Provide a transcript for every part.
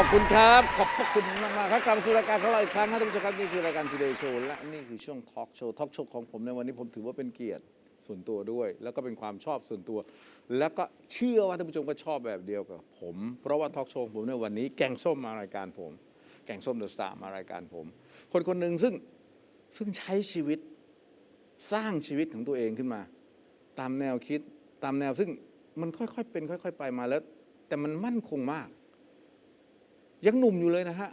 ขอบคุณครับ ขอบพระคุณมากมากครับกลับมาสู่รายการของเราอีกครั้งครับท่านผู้ชมครับนี่คือรายการ Today Show และนี่คือช่วงทอล์กโชว์ทอล์กโชว์ของผมในวันนี้ผมถือว่าเป็นเกียรติส่วนตัวด้วย แล้วก็เป็นความชอบส่วนตัว แล้วก็เชื่อว่าท่านผู้ชมก็ชอบแบบเดียวกับผม เพราะว่าทอล์กโชว์ผมในวันนี้แกงส้มมารายการผม แกงส้มเดอะสตาร์มารายการผม คนคนหนึ่งซึ่งซึ่งใช้ชีวิตสร้างชีวิตของตัวเองขึ้นมา ตามแนวคิดตามแนวซึ่งมันค่อยๆเป็น ค่อย ๆ ไปมาแล้ว แต่มันมั่นคงมาก ยังหนุ่มอยู่เลยนะฮะ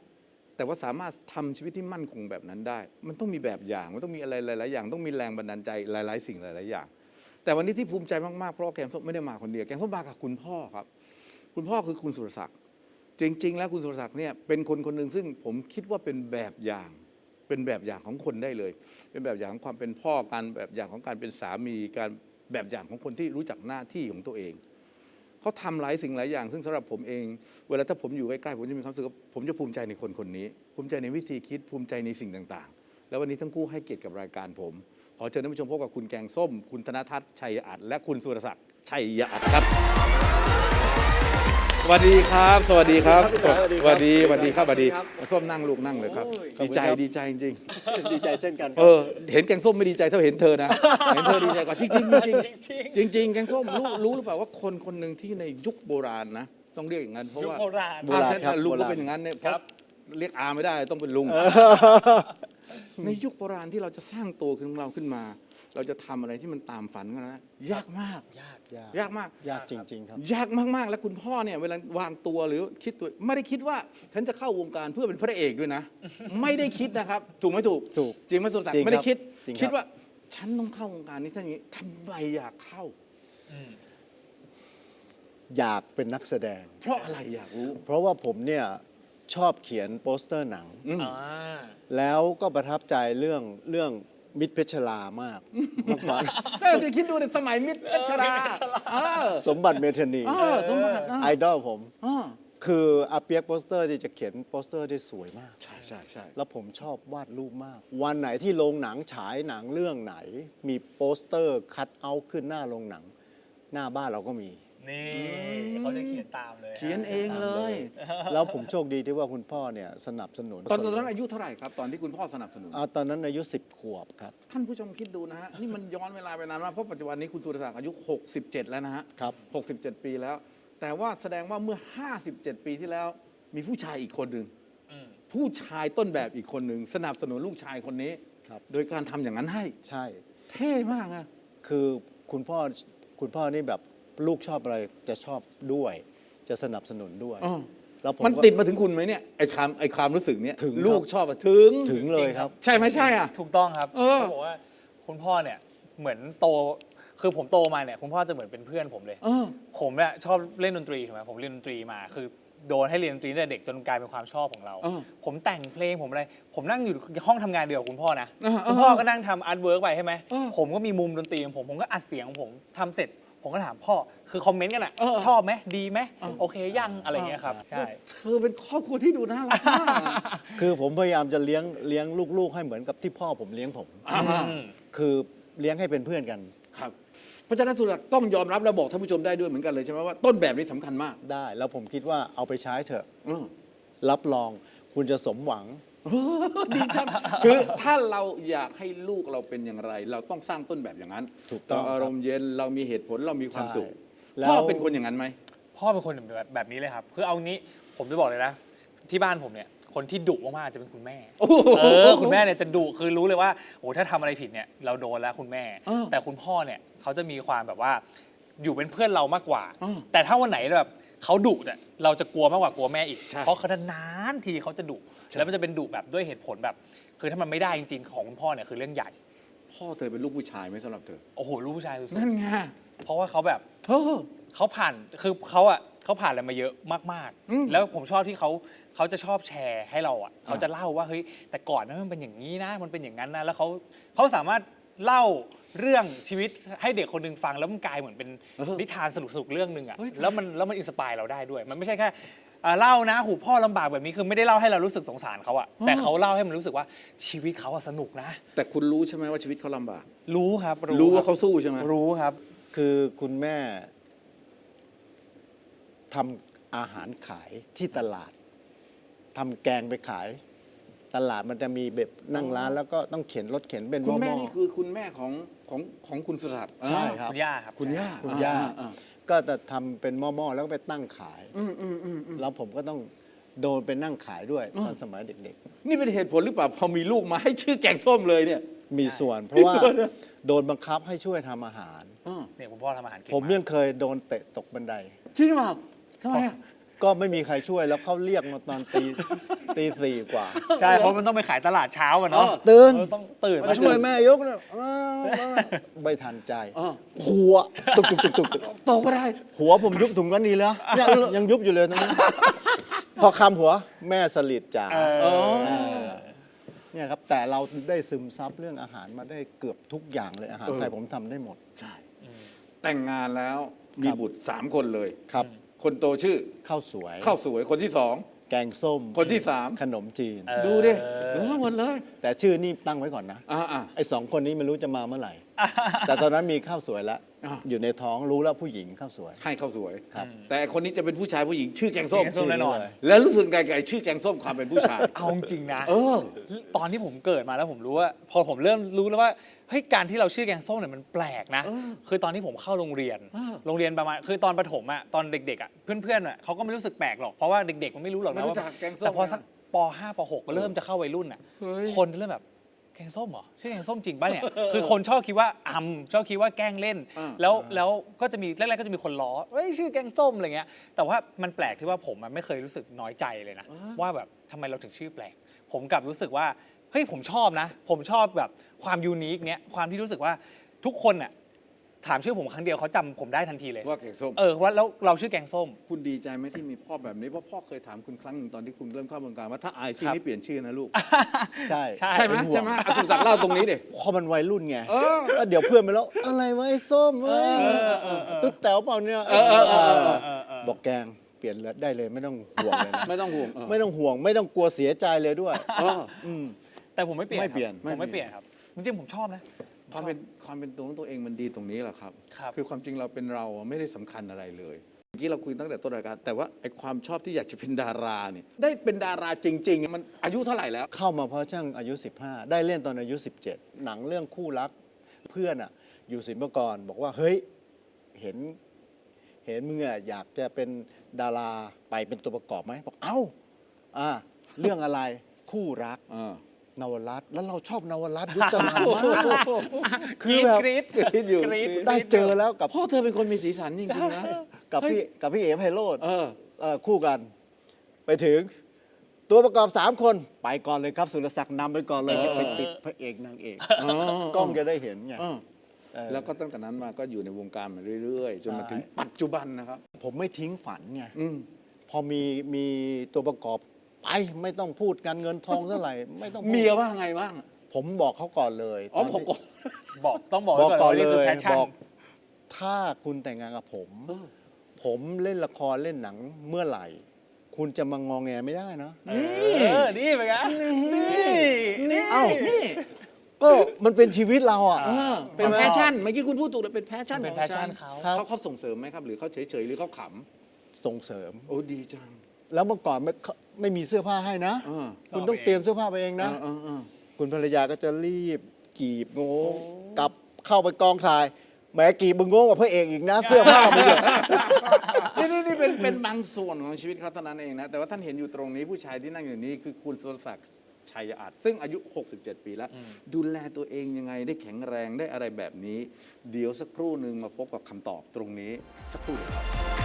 แต่ว่าสามารถทำชีวิตที่มั่นคงแบบนั้นได้ มันต้องมีแบบอย่าง มันต้องมีอะไรหลาย ๆ อย่าง ต้องมีแรงบันดาลใจหลาย ๆ สิ่งหลาย ๆ อย่าง แต่วันนี้ที่ภูมิใจมาก ๆ เพราะแกงส้มไม่ได้มาคนเดียว แกงส้มมากับคุณพ่อครับ คุณพ่อคือคุณสุรศักดิ์ จริง ๆ แล้วคุณสุรศักดิ์เนี่ยเป็นคนคนหนึ่งซึ่งผมคิดว่าเป็นแบบอย่างเป็นแบบอย่างของคนได้เลย เป็นแบบอย่างของความเป็นพ่อการแบบอย่างของการเป็นสามี การแบบอย่างของคนที่รู้จักหน้าที่ของตัวเอง เขาทำหลายสิ่งหลายอย่าง ซึ่งสำหรับผมเอง เวลาถ้าผมอยู่ใกล้ๆผมจะมีความรู้สึกว่าผมจะภูมิใจในคนคนนี้ ภูมิใจในวิธีคิดภูมิใจในสิ่งต่างๆ แล้ววันนี้ทั้งคู่ให้เกียรติกับรายการผม ขอเชิญท่านผู้ชมพบกับคุณแกงส้ม คุณธนทัศน์ชัยอัดและคุณสุรศักดิ์ชัยอัดครับ สวัสดีครับสวัสดีครับ สวัสดีครับสวัสดีสวัสดีครับสสวัวัสสดีดีครับส้มนั่งลูกนั่งเลยครับโอ้ยดีใจขอบคุณครับดีใจจริงดีใจเช่นกันๆเออเห็นแกงส้มไม่ดีใจเท่าเห็นเธอนะเห็นเธอดีใจกว่าจริงๆจริงๆจริงๆแกงส้มรู้รู้หรือเปล่าว่าคนคนหนึ่งที่ในยุคโบราณนะต้องเรียกอย่างนั้นเพราะยุคว่าโบราณโบราณอ่ถ้ครับลุงโบก็ราณเป็นอย่างนั้นเนี่ยเพครัราะบเรียกอาไม่ได้ต้องเป็นลุง ในยุคโบราณที่เราจะสร้างตัวของเราขึ้นมา เราจะทำอะไรที่มันตามฝันกันนะยากมากยาก ยากยากมาก ยากจริง ๆ ครับ ยากมากๆ แล้วคุณพ่อเนี่ยเวลาวางตัวหรือคิดตัวไม่ได้คิดว่าฉันจะเข้าวงการเพื่อเป็นพระเอกด้วยนะ ไม่ได้คิดนะครับ ถูกไหมถูกถูกจริงไหมสุรศักจริดิ์งไม่ได้คิด จริงครับ คิดว่าฉันต้องเข้าวงการนี้ท่านอย่างนี้ทำไมอยากเข้า อยากเป็นนักแสดง เพราะอะไรอยากรู้ เพราะว่าผมเนี่ยชอบเขียนโปสเตอร์หนัง อืม อ่า แล้วก็ประทับใจเรื่องเรื่อง มิตรเพชรลามากเมื่อก่อนก็จะคิดดูในสมัยมิตรเพชรราเออสมบัติเมธานีเออสมบัตินะไอดอลผมเออคืออาเปียกโปสเตอร์ที่จะเขียนโปสเตอร์ได้สวยมาก ใช่ใช่ใช่แล้วผมชอบวาดรูปมาก วันไหนที่โรงหนังฉายหนังเรื่องไหน มีโปสเตอร์คัดเอาท์ขึ้นหน้าโรงหนัง หน้าบ้านเราก็มี นี่เขาจะเขียนตามเลยเขียนเองเลย แล้วผมโชคดีที่ว่าคุณพ่อเนี่ยสนับสนุนตอนตอนนั้นอายุเท่าไหร่ครับ ตอนที่คุณพ่อสนับสนุนอ่าตอนนั้นอายุ 10 ขวบครับ ท่านผู้ชมคิดดูนะฮะ นี่มันย้อนเวลาไปนานมากเพราะปัจจุบันนี้คุณสุรศักดิ์อายุ 67 แล้วนะฮะครับ 67 ปีแล้ว แต่ว่าแสดงว่าเมื่อ 57 ปีที่แล้ว มีผู้ชายอีกคนหนึ่งอืมผู้ชายต้นแบบอีกคนหนึ่งสนับสนุนลูกชายคนนี้ครับโดยการทำอย่างนั้นให้ใช่ เท่มากอะคือคุณพ่อคุณพ่อนี่แบบ ลูกชอบอะไรจะชอบด้วย จะสนับสนุนด้วยอ้อแล้วผมมันก็ ติดมาถึงคุณไหมเนี่ยไอ้ความไอ้ความรู้สึกเนี้ยถึงครับ ลูกชอบอะถึง ถึงเลยครับ ใช่ไหมใช่อะ ถูกต้องครับเออ เขาบอกว่าคุณพ่อเนี่ยเหมือนโตคือผมโตมาเนี่ยคุณพ่อจะเหมือนเป็นเพื่อนผมเลย เออ ผมเนี่ยชอบเล่นดนตรีถูกไหมผมเรียนดนตรีมาคือโดนให้เรียนดนตรีตั้งแต่เด็กจนกลายเป็นความชอบของเราเออผมแต่งเพลงผมอะไร ผมนั่งอยู่ห้องทำงานเดียวกับคุณพ่อนะเออเออคุณพ่อก็นั่งทำอาร์ตเวิร์กไปใช่ไหมเออผมก็มีมุมดนตรีของผมผมก็อัดเสียงของผมทำเสร็จ ผมก็ถามพ่อคือคอมเมนต์กันอะเออชอบไหมดีไหมเออโอเคยังอะไรอย่างเงี้ยครับใช่ เธอเป็นครอบครัวที่ดูน่ารักมากอะ คือผมพยายามจะเลี้ยงเลี้ยงลูกๆ ให้เหมือนกับที่พ่อผมเลี้ยงผมอ่าอืมคือเลี้ยงให้เป็นเพื่อนกันครับ เพราะฉะนั้นสุรศักดิ์ต้องยอมรับและบอกท่านผู้ชมได้ด้วยเหมือนกันเลยใช่ไหมว่าต้นแบบนี้สำคัญมากได้ แล้วผมคิดว่าเอาไปใช้เถอะเออรับรองคุณจะสมหวัง ดีจังคือถ้าเราอยากให้ลูกเราเป็นอย่างไร เราต้องสร้างต้นแบบอย่างนั้นถูกต้องเราอารมณ์เย็นเรามีเหตุผลเรามีความสุขใช่แล้วพ่อเป็นคนอย่างนั้นไหม พ่อเป็นคนแบบแบบนี้เลยครับ คือเอางี้ผมจะบอกเลยนะ ที่บ้านผมเนี่ยคนที่ดุมากๆจะเป็นคุณแม่ โอ้โหเออคุณแม่เนี่ยจะดุคือรู้เลยว่าโอ้ถ้าทำอะไรผิดเนี่ยเราโดนแล้วคุณแม่เออแต่คุณพ่อเนี่ยเขาจะมีความแบบว่าอยู่เป็นเพื่อนเรามากกว่าเออแต่ถ้าวันไหนแบบ เขาดุเนี่ยเราจะกลัวมากกว่ากลัวแม่อีก ใช่เพราะเขานานๆทีเขาจะดุแล้วมันจะเป็นดุแบบด้วยเหตุผลแบบ คือถ้ามันไม่ได้จริงๆของคุณพ่อเนี่ยคือเรื่องใหญ่พ่อเธอเป็นลูกผู้ชายไหมสำหรับเธอ โอ้โหลูกผู้ชายสุดนั่นไงๆเพราะว่าเขาแบบเออเขาผ่านคือเขาอะเขาผ่านอะไรมาเยอะมากอืมๆ แล้วผมชอบที่เขาเขาจะชอบแชร์ให้เราอะอ่าเขาจะเล่าว่าเฮ้ยแต่ก่อนนะมันเป็นอย่างนี้นะ มันเป็นอย่างนั้นนะแล้วเขาเขาสามารถเล่า เรื่องชีวิตให้เด็กคนหนึ่งฟังแล้วมันกลายเหมือนเป็นนิทานสนุกๆเรื่องหนึ่งอะแล้วมันแล้วมันอินสปายเราได้ด้วย มันไม่ใช่แค่อ่าเล่านะหูพ่อลำบากแบบนี้คือไม่ได้เล่าให้เรารู้สึกสงสารเขาอะแต่เขาเล่าให้มันรู้สึกว่าชีวิตเขาอะสนุกนะ แต่คุณรู้ใช่ไหมว่าชีวิตเขาลำบาก รู้ครับรู้ว่าคเขาบสู้ใช่ไหมรู้ครับ คือคุณแม่ทำอาหารขายที่ตลาดทำแกงไปขาย ตลาดมันจะมีแบบนั่งร้านแล้วก็ต้องเข็นรถเข็นเป็นหคุณม้อแม่ๆนี่คือคุณแม่ของของของคุณสุรัตน์ใช่ครับ คุณย่าครับ คุณย่าคุณย่าอ่อ่ก็จะทำเป็นหม้อๆแล้วก็ไปตั้งขาย อืมอืมอืมอืมแล้วผมก็ต้องโดนไปนั่งขายด้วยอืมตอนสมัยเด็ก นี่เป็นเหตุผลหรือเปล่าพอมีลูกมาให้ชื่อแกงส้มเลยเนี่ย ๆ มีส่วนเพราะว่าโดนบังคับให้ช่วยทำอาหารอ้อเนี่ยคุณพ่อทำอาหารเก่งผมมาก ยังเคยโดนเตะตกบันได จริงเปล่าทำไมอะ ก็ไม่มีใครช่วยแล้วเขาเรียกมาตอนตีตีสี่กว่า ใช่เพราะมันต้องไปขายตลาดเช้าอะเนาะ ตื่นเออต้องตื่นมาช่วยแม่ยกเนี่ยอ้าวไม่ทันใจอ้อหัวตุกตุกตุกตุกตุกโตก็ได้ หัวผมยุบถุงกันนี้แล้วยังยังยุบอยู่เลยตรงนี้ พอคำหัวแม่สลิดจ๋าเอออ๋อเนี่ยครับแต่เราได้ซึมซับเรื่องอาหารมาได้เกือบทุกอย่างเลยอาหารเออไทยผมทำได้หมด ใช่ แต่งงานแล้วมีครับบุตรสามคนเลย ครับ คนโตชื่อข้าวสวยข้าวสวยคนที่สอง แกงส้มคนที่สาม ขนมจีนเออดูดิเออหมดเลยแต่ชื่อนี่ตั้งไว้ก่อนนะอ่าอ่าไอ้สองคนนี้ไม่รู้จะมาเมื่อไหร่ แต่ตอนนั้นมีข้าวสวยแล้ว อ่าอยู่ในท้องรู้แล้วผู้หญิงข้าวสวย ให้ข้าวสวย ครับ แต่คนนี้จะเป็นผู้ชายผู้หญิงชื่อแกงส้มแกงส้มแน่นอนเลยแล้วรู้สึกไงกับไอ้ชื่อแกงส้มความเป็นผู้ชาย เอาจริงๆนะ เออ ตอนที่ผมเกิดมาแล้วผมรู้ว่า พอผมเริ่มรู้แล้วว่าเฮ้ยการที่เราชื่อแกงส้มเนี่ยมันแปลกนะเออคือตอนที่ผมเข้าโรงเรียน เออโรงเรียนประมาณคือตอนประถมอะตอนเด็กๆอะเพื่อนๆอะเขาก็ไม่รู้สึกแปลกหรอกเพราะว่าเด็กๆมันไม่รู้หรอกไม่นะรู้ว่าจักแกงส้มแต่พอสักนะป .5 ป .6 ก็เริ่มจะเข้าวัยรุ่นอะเฮ้ย คนจะเริ่มแบบ แกงส้มเหรอชื่อแกงส้มจริงป่ะเนี่ย คือคนชอบคิดว่าอำชอบคิดว่าแกล้งเล่น อ่า แล้วแล้วก็จะมีแรกๆก็จะมีคนล้อเฮ้ยชื่อแกงส้มอะไรเงี้ยแต่ว่ามันแปลกที่ว่าผมอะไม่เคยรู้สึกน้อยใจเลยนะ ว่าแบบทำไมเราถึงชื่อแปลก ผมกลับรู้สึกว่าเฮ้ยผมชอบนะ ผมชอบแบบความยูนิคเนี้ยความที่รู้สึกว่าทุกคนน่ะ ถามชื่อผมครั้งเดียวเขาจำผมได้ทันทีเลย ว่าแกงส้ม เออว่าแล้วเราชื่อแกงส้ม คุณดีใจไหมที่มีพ่อแบบนี้เพราะพ่อเคยถามคุณครั้งหนึ่งตอนที่คุณเริ่มเข้าวงการว่าถ้าอายชื่อครับนี้เปลี่ยนชื่อนะลูก ใช่ ใช่ ใช่ไหมเป็นห่วง ใช่ไหมอะคุณศักดิ์เล่าตรงนี้ดิพอมันวัยรุ่นไงเออแล้วเดี๋ยวเพื่อนไปแล้ว อะไรวะไอ้ส้มเว้ยตุ๊ดแต๋วเปล่าเนี่ยเออเออเออเออเออเออบอกแกงเปลี่ยนเลยได้เลยไม่ต้องห่วงเลยนะไม่ต้องห่วงเออ ไม่ต้องห่วงไม่ต้องกลัวเสียใจเลยด้วย เอออืมแต่ผมไม่เปลี่ยนไม่เปลี่ยน ครับผมไม่เปลี่ยนครับจริงๆผมชอบนะ ความเป็นความเป็นตัวของตัวเองมันดีตรงนี้แหละครับ ครับ คือความจริงเราเป็นเราอะไม่ได้สำคัญอะไรเลยเมื่อกี้เราคุยตั้งแต่ต้นรายการแต่ว่าไอ้ความชอบที่อยากจะเป็นดาราเนี่ยได้เป็นดาราจริงๆ มันอายุเท่าไหร่แล้ว เข้ามาเพราะช่างอายุ 15 ได้เล่นตอนอายุ 17 หนังเรื่องคู่รักเพื่อนอะอยู่ศิลปากรบอกว่าเฮ้ยเห็นเห็นมึงอะอยากจะเป็นดาราไปเป็นตัวประกอบไหมบอกเอ้าอ่าเรื่องอะไรคู่รัก อ่า นวรัตน์แล้วเราชอบนวรัตน์ยุทธนานมากกรี๊ดแบบกรี๊ดกรี๊ดอยู่กรี๊ด ได้เจอแล้วกับพ่อเธอเป็นคนมีสีสันจริงๆนะกับพี่กับพี่เอ๋ไพโรธเออเอ่อคู่กัน ไปถึง ตัวประกอบสามคนไปก่อนเลยครับสุรศักดิ์นำไปก่อนเลยเออจะไปติดพระเอกนางเอกอ๋อกล้องจะได้เห็นไง เออเออ แล้วก็ตั้งแต่นั้นมาก็อยู่ในวงการมาเรื่อยๆ จนมาใช่ถึงปัจจุบันนะครับ ผมไม่ทิ้งฝันไง อืม พอมีมีตัวประกอบ ไปไม่ต้องพูดกันเงินทองเท่าไหร่ไม่ต้องพูดเมียว่าไงบ้างผมบอกเขาก่อนเลยอ๋อตนผมที่ก็บอกต้องบอกบอกไว้ก่อนว่าเลนี่คือยแพชชั่นบอกถ้าคุณแต่งงานกับผมเออผมเล่นละครเล่นหนังเมื่อไหร่ คุณจะมางองแงไม่ได้นะเออนี่เป็นไงนี่นี่เอ้าก็มันเป็นชีวิตเราอะเออเป็นแพชชั่นเมื่อกี้คุณพูดถูกเลยเป็นแพชชั่นเป็นของแพชชั่นฉัเขาครับเขาเขาส่งเสริมไหมครับ หรือเขาเฉยๆหรือเขาขส่งเสริมำโอ้ดีจังแล้วเมื่อก่อนไม่ ไม่มีเสื้อผ้าให้นะ เออ คุณต้องเตรียมเสื้อผ้าไปเองนะ เออเออ คุณภรรยาก็จะรีบกีบโงกลับเข้าไปกองถ่ายแหมกีบมึงโง่กว่าพระเอกอีกนะ เสื้อผ้ามึงเนี่ย นี่นี่นี่เป็นเป็นบางส่วนของชีวิตเขาเท่านั้นเองนะ แต่ว่าท่านเห็นอยู่ตรงนี้ผู้ชายที่นั่งอยู่นี้คือคุณสุรศักดิ์ชัยอาจ ซึ่งอายุ 67 ปีแล้ว ดูแลตัวเองยังไงได้แข็งแรงได้อะไรแบบนี้ เดี๋ยวสักครู่หนึ่งมาพบกับคำตอบตรงนี้สักครู่เดียวครับ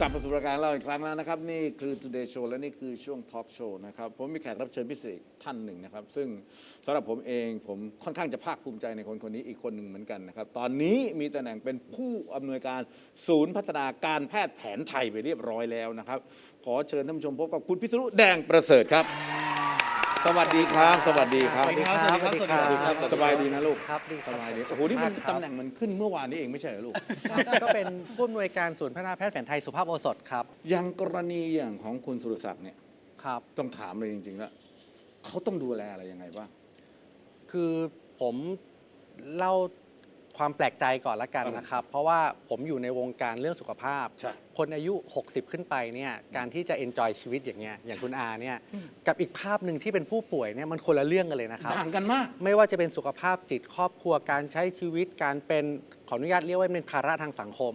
กลับมาสู่รายการเราอีกครั้งแล้วนะครับ นี่คือ Today Show และนี่คือช่วง Talk Show นะครับ ผมมีแขกรับเชิญพิเศษท่านหนึ่งนะครับ ซึ่งสำหรับผมเองผมค่อนข้างจะภาคภูมิใจในคนคนนี้อีกคนหนึ่งเหมือนกันนะครับ ตอนนี้มีตำแหน่งเป็นผู้อำนวยการศูนย์พัฒนาการแพทย์แผนไทยไปเรียบร้อยแล้วนะครับ ขอเชิญท่านผู้ชมพบกับคุณพิษณุแดงประเสริฐครับ สวัสดีครับ สวัสดีครับ สวัสดีครับ สวัสดีครับ สวัสดีครับ สบายดีนะลูก ครับดีคสรับบายดีโอ้โห นี่มันตำแหน่งมันขึ้นเมื่อวานนี้เองไม่ใช่เหรอลูก ก็เป็นผู้อำนวยการศูนย์พัฒนาแพทย์แผนไทยสุภาพโอสถครับ อย่างกรณีอย่างของคุณสุรศักดิ์เนี่ย ครับ ต้องถามเลยจริงๆแล้วเขาต้องดูแลอะไรยังไงบ้าง คือผมเล่า ความแปลกใจก่อนละกันนะครับ เพราะว่าผมอยู่ในวงการเรื่องสุขภาพ ใช่ คนอายุ 60 ขึ้นไปเนี่ยการที่จะ enjoy ชีวิตอย่างเงี้ยอย่างคุณอาเนี่ยกับอีกภาพหนึ่งที่เป็นผู้ป่วยเนี่ยมันคนละเรื่องกันเลยนะครับ ต่างกันมาก ไม่ว่าจะเป็นสุขภาพจิตครอบครัวการใช้ชีวิตการเป็นขออนุญาตเรียกว่าเป็นภาระทางสังคม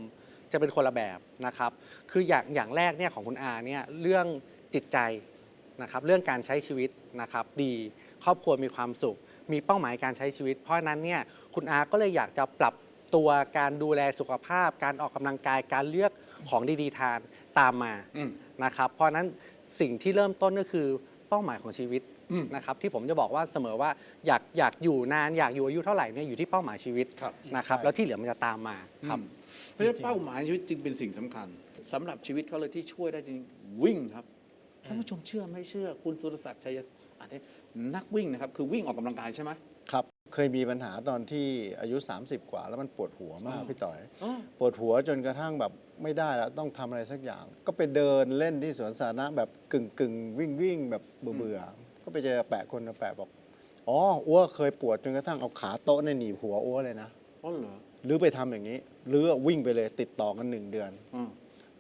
จะเป็นคนละแบบนะครับ คืออย่างอย่างแรกเนี่ยของคุณอาเนี่ยเรื่องจิตใจนะครับเรื่องการใช้ชีวิตนะครับดีครอบครัวมีความสุข มีเป้าหมายการใช้ชีวิต เพราะฉะนั้นเนี่ยคุณอาก็เลยอยากจะปรับตัวการดูแลสุขภาพ การออกกำลังกายการเลือกของดีๆทานตามมาอืมนะครับ เพราะฉะนั้นสิ่งที่เริ่มต้นก็คือเป้าหมายของชีวิตอืมนะครับที่ผมจะบอกว่าเสมอว่าอยากอยากอยู่นานอยากอยู่อายุเท่าไหร่เนี่ยอยู่ที่เป้าหมายชีวิตครับ นะครับ ใช่ แล้วที่เหลือมันจะตามมาครับเพราะฉะนั้นเป้าหมายชีวิตจึงเป็นสิ่งสำคัญสำหรับชีวิตเขาเลยที่ช่วยได้จริงวิ่งครับท่านผู้ชมเชื่อไม่เชื่อ คุณสุรศักดิ์ชัยอันนี้ นักวิ่งนะครับ คือวิ่งออกกำลังกายใช่ไหมครับ เคยมีปัญหาตอนที่อายุ 30 กว่า แล้วมันปวดหัวมากอ๋อพี่ต่อยอ๋อปวดหัวจนกระทั่งแบบไม่ได้แล้วต้องทำอะไรสักอย่าง ก็ไปเดินเล่นที่สวนสาธารณะแบบกึ่งกึ่งวิ่งวิ่งแบบเบื่อเบื่อๆก็ไปเจอแปะคนแปะบอกอ๋ออ้วเคยปวดจนกระทั่งเอาขาโต๊ะในยหนีบหัวอ้วเลยนะอ๋อเหรอหรือไปทำอย่างนี้ หรือวิ่งไปเลยติดต่อกันหนึ่งเดือนอ๋อ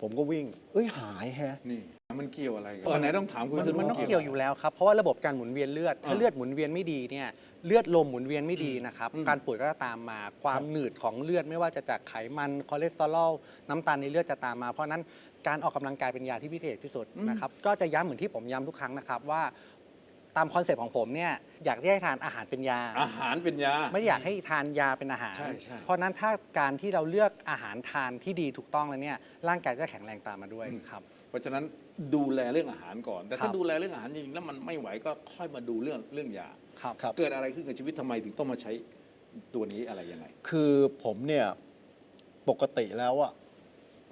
ผมก็วิ่ง เอ้ยหายแฮะนี่ มันเกี่ยวอะไรกันเออไหนต้องถามคุณมันสุรมันศัต้องดิ์เกี่ยวอยู่แล้วครับ เพราะว่าระบบการหมุนเวียนเลือด ถ้าอ่าเลือดหมุนเวียนไม่ดีเนี่ยเลือดลมหมุนเวียนไม่ดีนะครับอืมการป่วยก็จะตามมาความหนืดของเลือดไม่ว่าจะจากไขมันคอเลสเตอรอลน้ำตาลในเลือดจะตามมา เพราะฉะนั้นการออกกำลังกายเป็นยาที่พิเศษที่สุดนะครับก็จะย้ำเหมือนที่ผมย้ำทุกครั้งนะครับว่าตามคอนเซปต์ของผมเนี่ยอยากให้ทานอาหารเป็นยา อาหารเป็นยา ไม่ได้อยากให้ทานยาเป็นอาหารใช่ใช่เพราะฉะนั้นถ้าการที่เราเลือกอาหารทานที่ดีถูกต้องแล้วเนี่ยร่างกายก็แข็งแรงตามมาด้วยครับ เพราะฉะนั้นดูแลเรื่องอาหารก่อน แต่ครัถ้าบดูแลเรื่องอาหารจริงๆแล้วมันไม่ไหวก็ค่อยมาดูเรื่องเรื่องยาครับครับ เกิดอะไรขึ้นกับชีวิตทำไมถึงต้องมาใช้ตัวนี้อะไรยังไง คือผมเนี่ยปกติแล้วอะ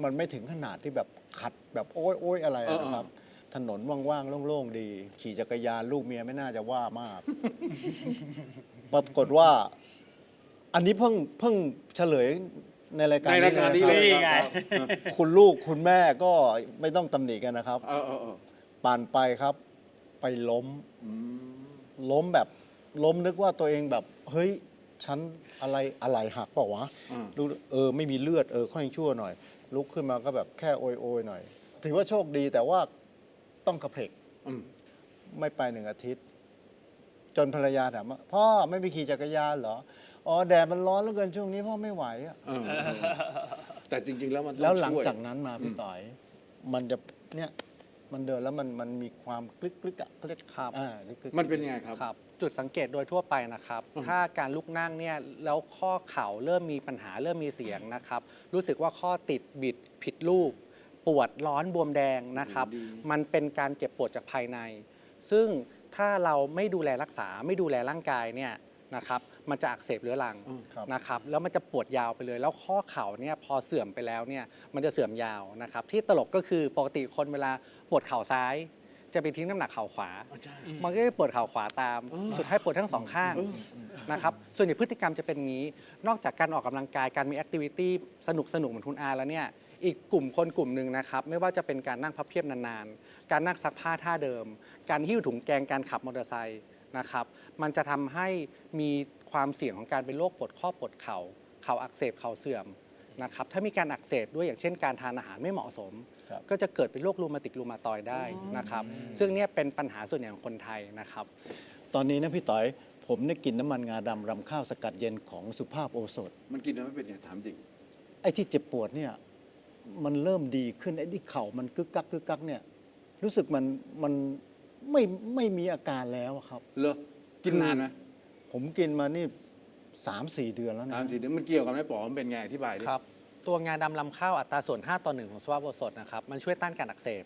มันไม่ถึงขนาดที่แบบขัดแบบโอ้ยโอ้ยอะไรอะนะครับ ถนนว่างๆโล่งๆดี ขี่จักรยานลูกเมียไม่น่าจะว่ามาก ปรากฏว่า อันนี้เพิ่งเพิ่งเฉลย ในรายการในรายการนี้เลยนี่ไงครับคุณลูกคุณแม่ก็ไม่ต้องตำหนิกันนะครับ เออเออเออปั่นไปครับ ไปล้ม อืมล้มแบบล้มนึกว่าตัวเองแบบ เฮ้ย ฉันอะไรอะไรหักเปล่าวะอืมดูเออ ไม่มีเลือดเออค่อยชั่วหน่อย ลุกขึ้นมาก็แบบแค่โอยโอยๆหน่อย ถือว่าโชคดีแต่ว่าต้องกระเพกอืมไม่ไปหนึ่งอาทิตย์ จนภรรยาถามว่าพ่อไม่ไปขี่จักรยานเหรอ อ๋อแดดมันร้อนเหลือเกินช่วงนี้พ่อไม่ไหวอะเออเออแต่จริง ๆ แล้วมันต้องแล้วหลังช่วยจากนั้นมาพี่ต่อย มันจะเนี่ยมันเดินแล้วมันมันมีความกลึกกลึกๆอะเขาเรียกครับ อ่าลึกๆมันเป็นยังไงครับ ครับจุดสังเกตโดยทั่วไปนะครับ ถ้าการลุกนั่งเนี่ยแล้วข้อเข่าเริ่มมีปัญหาเริ่มมีเสียงนะครับ รู้สึกว่าข้อติดบิดผิดรูป ปวดร้อนบวมแดงนะครับดี มันเป็นการเจ็บปวดจากภายใน ซึ่งถ้าเราไม่ดูแลรักษาไม่ดูแลร่างกายเนี่ยนะครับ มันจะอักเสบเรื้อรังอืมครับนะครับแล้วมันจะปวดยาวไปเลย แล้วข้อเข่าเนี่ยพอเสื่อมไปแล้วเนี่ยมันจะเสื่อมยาวนะครับที่ตลกก็คือปกติคนเวลาปวดเข่าซ้าย จะไปทิ้งน้ำหนักเข่าขวาใช่มันก็จะปวดเข่าขวาตามเออสุดท้ายปวดทั้งสองข้างเออนะครับส่วนใหญ่พฤติกรรมจะเป็นงี้ นอกจากการออกกำลังกายการมีแอคทิวิตี้สนุกสนุกเหมือนคุณอาแล้วเนี่ยอีกกลุ่มคนกลุ่มหนึ่งนะครับไม่ว่าจะเป็นการนั่งพับเพียบนานๆ การนั่งซักผ้าท่าเดิม การหิ้วถุงแกงการขับมอเตอร์ไซค์นะครับ มันจะทำให้มี ความเสี่ยงของการเป็นโรคปวดข้อปวดเข่าเข่าอักเสบเข่าเสื่อมนะครับถ้ามีการอักเสบด้วยอย่างเช่นการทานอาหารไม่เหมาะสม ครับก็จะเกิดเป็นโรครูมาติกรูมาตอยด์ได้นะครับซึ่งเนี่ยเป็นปัญหาส่วนใหญ่ของคนไทยนะครับ ตอนนี้นะพี่ต่อยผมเนี่ยกินน้ำมันงาดำรำข้าวสกัดเย็นของสุภาพโอสถ มันกินแล้วไม่เป็นไงถามจริง ไอ้ที่เจ็บปวดเนี่ยมันเริ่มดีขึ้นไอ้ที่เข่ามันกึกกักกึกกักเนี่ยรู้สึกมันมันไม่ไม่มีอาการแล้วอะครับ เหรอ กินนานไหม ผมกินมานี่สามสี่เดือนแล้วนะสามสี่เดือนมันเกี่ยวกันไหมป๋อมันเป็นไงอธิบายดิ ครับ ตัวงาดำลำข้าวอัตราส่วน 5 ต่อ 1 ของสภาพโอสถนะครับ มันช่วยต้านการอักเสบ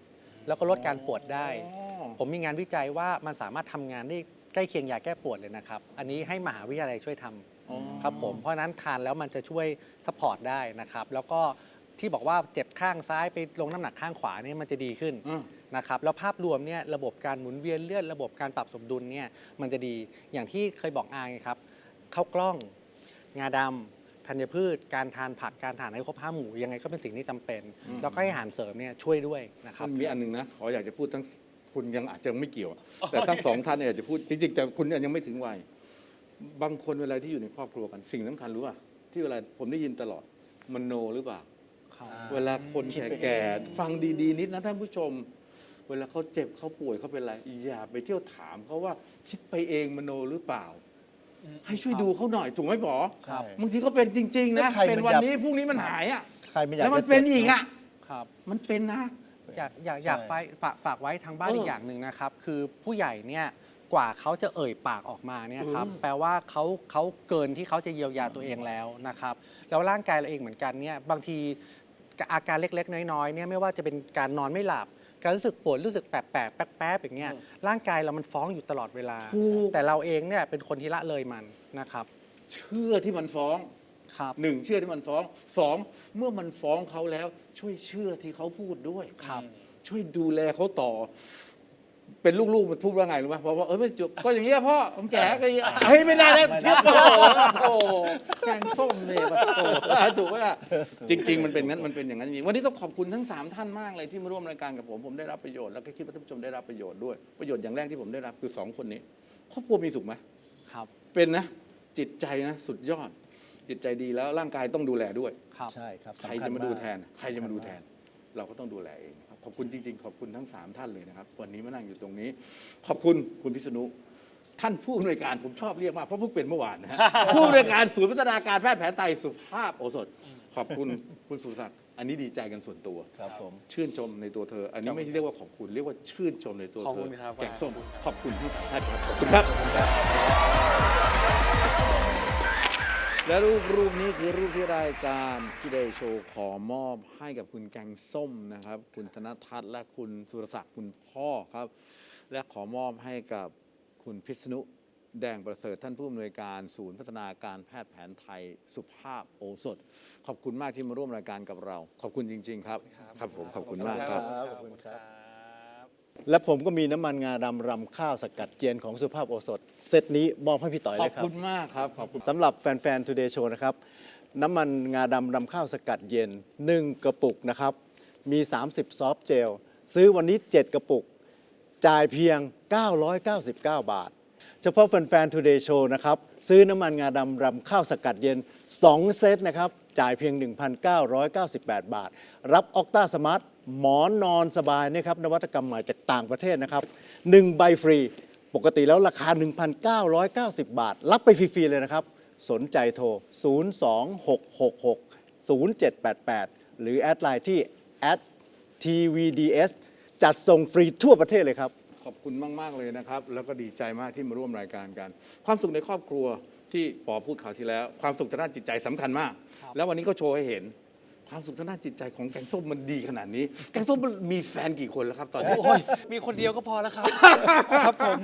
แล้วก็ลดการปวดได้ อ๋อ ผมมีงานวิจัยว่ามันสามารถทำงานได้ใกล้เคียงยาแก้ปวดเลยนะครับ อันนี้ให้มหาวิทยาลัยช่วยทำอ๋อครับผม เพราะฉะนั้นทานแล้วมันจะช่วยสปอร์ตได้นะครับ แล้วก็ที่บอกว่าเจ็บข้างซ้ายไปลงน้ำหนักข้างขวาเนี่ยมันจะดีขึ้น อืม นะครับแล้วภาพรวมเนี่ยระบบการหมุนเวียนเลือดระบบการปรับสมดุลเนี่ยมันจะดีอย่างที่เคยบอกอาไงครับข้าวกล้อง งาดำธัญพืช การทานผักการทานให้ครบห้าหมู่ยังไงก็เป็นสิ่งที่จำเป็น แล้วก็ให้อาหารเสริมเนี่ยช่วยด้วยนะครับมันมีอันหนึงนะขออยากจะพูดทั้งคุณยังอาจจะไม่เกี่ยวแต่ทั้งสองท่านเนี่ยอาจจะพูดจริงๆแต่คุณยังไม่ถึงวัยบางคนเวลาที่อยู่ในครอบครัวกันสิ่งสำคัญรู้ป่ะที่เวลาผมได้ยินตลอดมโนหรือเปล่าครับเวลาคนคิดไปแก่เองๆฟังดีๆนิดนะท่านผู้ชม เวลาเขาเจ็บเขาป่วยเขาเป็นอะไรอย่าไปเที่ยวถามเขาว่าคิดไปเองมโนหรือเปล่า ให้ช่วยดูเขาหน่อยถูกไหมหมอครับ บางทีเขาเป็นจริงๆนะแล้วใครเป็นมันวันอยาก นี้พรุ่งนี้มันหายอะใครไม่อยากแล้วมันจะเป็นจ็บอีกอะครับ มันเป็นนะ อยากอยากอยากใช่ไฟฝากฝากไว้ทางบ้านเอออีอีกอย่างหนึ่งนะครับ คือผู้ใหญ่เนี่ยกว่าเขาจะเอ่ยปากออกมาเนี่ยครับเออแปลว่าเขาเขาเกินที่เขาจะเยียวยาตัวเองแล้วนะครับแล้วร่างกายเราเองเหมือนกันเนี่ยบางทีอาการเล็กๆ น้อยๆเนี่ยไม่ว่าจะเป็นการนอนไม่หลับ การรู้สึกปวดรู้สึกแปลกๆแป๊บๆอย่างเงี้ยร่างกายเรามันฟ้องอยู่ตลอดเวลา ถูก แต่เราเองเนี่ยเป็นคนที่ละเลยมันนะครับเชื่อที่มันฟ้องครับหนึ่งเชื่อที่มันฟ้องสองเมื่อมันฟ้องเขาแล้วช่วยเชื่อที่เขาพูดด้วยครับ ช่วยดูแลเขาต่อ เป็นลูกๆมันพูดว่าไงรู้ไหมเพราะว่าเออไม่จบก็อย่างเงี้ยพ่อผมแก่ก็อย่างเงี้ยเฮ้ยไม่ได้แล้วเทียบโอ้โหโอ้โหแกงส้มเนี่ยโอ้โหถูกไหมล่ะจริง ๆ มันเป็นงั้นมันเป็นอย่างนั้นจริงวันนี้ต้องขอบคุณทั้งสามท่านมากเลยที่มาร่วมรายการกับผมผมได้รับประโยชน์แล้วก็คิดว่าท่านผู้ชมได้รับประโยชน์ด้วยประโยชน์อย่างแรกที่ผมได้รับคือสองคนนี้ครอบครัวมีสุขไหมครับ เป็นนะจิตใจนะสุดยอด จิตใจดีแล้วร่างกายต้องดูแลด้วย ครับ ใช่ครับใครสำญจะมาดูกแทน ใครจะมาดูแทน เราก็ต้องดูแลเองนะครับ ขอบคุณจริง ๆ ขอบคุณทั้ง 3 ท่านเลยนะครับ วันนี้มานั่งอยู่ตรงนี้ ขอบคุณคุณพิษณุท่านผู้อำนวยการผมชอบเรียกมากเพราะเพิ่งเป็นเมื่อวานนะฮะ ผู้อำนวยการศูนย์พัฒนาการแพทย์แผนไทยสุภาพโอสถ ขอบคุณคุณสุรศักดิ์อันนี้ดีใจกันส่วนตัว ครับผม ชื่นชมในตัวเธอ อันนี้ไม่เรียกว่าขอบคุณเรียกว่าชื่นชมในตัวขอบเธคุอณครับ แกงส้มขอบคุณทั้งสามท่านครับขอบคุณครับ และรูปรูปนี้คือรูปที่รายการที่ได้โชว์ขอมอบให้กับคุณแกงส้มนะครับ คุณธนทัศน์และคุณสุรศักดิ์คุณพ่อครับ และขอมอบให้กับคุณพิษณุแดงประเสริฐท่านผู้อำนวยการศูนย์พัฒนาการแพทย์แผนไทยสุภาพโอสถ ขอบคุณมากที่มาร่วมรายการกับเรา ขอบคุณจริง ๆ ครับ ครับผมขอบคุณมากครับ ขอบคุณครับ และผมก็มีน้ำมันงาดำรำข้าวสกัดเย็นของสุภาพโอสถ เซตนี้มอบให้พี่ต่อยขเลอบยครับคุณมากครับ ขอบคุณ สำหรับแฟนๆ Today Show นะครับ น้ำมันงาดำรำข้าวสกัดเย็น 1 กระปุกนะครับ มี 30 ซอฟต์เจล ซื้อวันนี้ 7 กระปุก จ่ายเพียง 999 บาท เฉพาะแฟนๆ Today Show นะครับ ซื้อน้ำมันงาดำรำข้าวสกัดเย็น 2 เซตนะครับ จ่ายเพียง 1,998 บาท รับออกต้าสมาร์ท หมอนนอนสบายนะครับนวัตกรรมใหม่จากต่างประเทศนะครับ1ใบฟรี ปกติแล้วราคา 1,990 บาท รับไปฟรี ๆ เลยนะครับ สนใจโทร 026660788 หรือแอดไลน์ที่ @tvds จัดส่งฟรีทั่วประเทศเลยครับ ขอบคุณมาก ๆ เลยนะครับ แล้วก็ดีใจมากที่มาร่วมรายการกัน ความสุขในครอบครัวที่ปอพูดข่าวที่แล้ว ความสุขทางด้านจิตใจสำคัญมาก แล้ววันนี้ก็โชว์ให้เห็น ความสุขทางด้านจิตใจของแกงส้มมันดีขนาดนี้ แกงส้มมันมีแฟนกี่คนแล้วครับ ตอนนี้ โอ้ยมีคนเดียวก็พอแล้วครับ ครับผม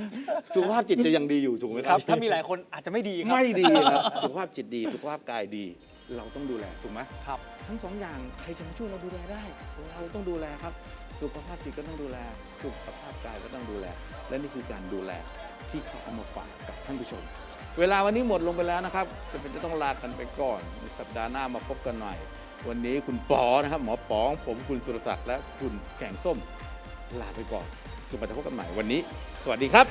สุขภาพจิตจะยังดีอยู่ถูกไหมคครัรับ บ ถ้ามีหลายคนอาจจะไม่ดีครับ ไม่ดีครับสุขภาพจิตดี สุขภาพกายดี เราต้องดูแลถูกไหมครับ ทั้งสองอย่างใครจะมาช่วยเราดูแลได้ เราต้องดูแลครับ สุขภาพจิตก็ต้องดูแล สุขภาพกายก็ต้องดูแล และนี่คือการดูแลที่เขาเอามาฝากกับท่านผู้ชม เวลาวันนี้หมดลงไปแล้วนะครับจะเป็นจะต้องลากันไปก่อนในสัปดาห์หน้ามาพบกันใหม่ วันนี้คุณปอนะครับ หมอปองผมคุณสุรศักดิ์และคุณแกงส้มลาไปก่อนจนกว่าจะพบกันใหม่วันนี้ สวัสดีครับ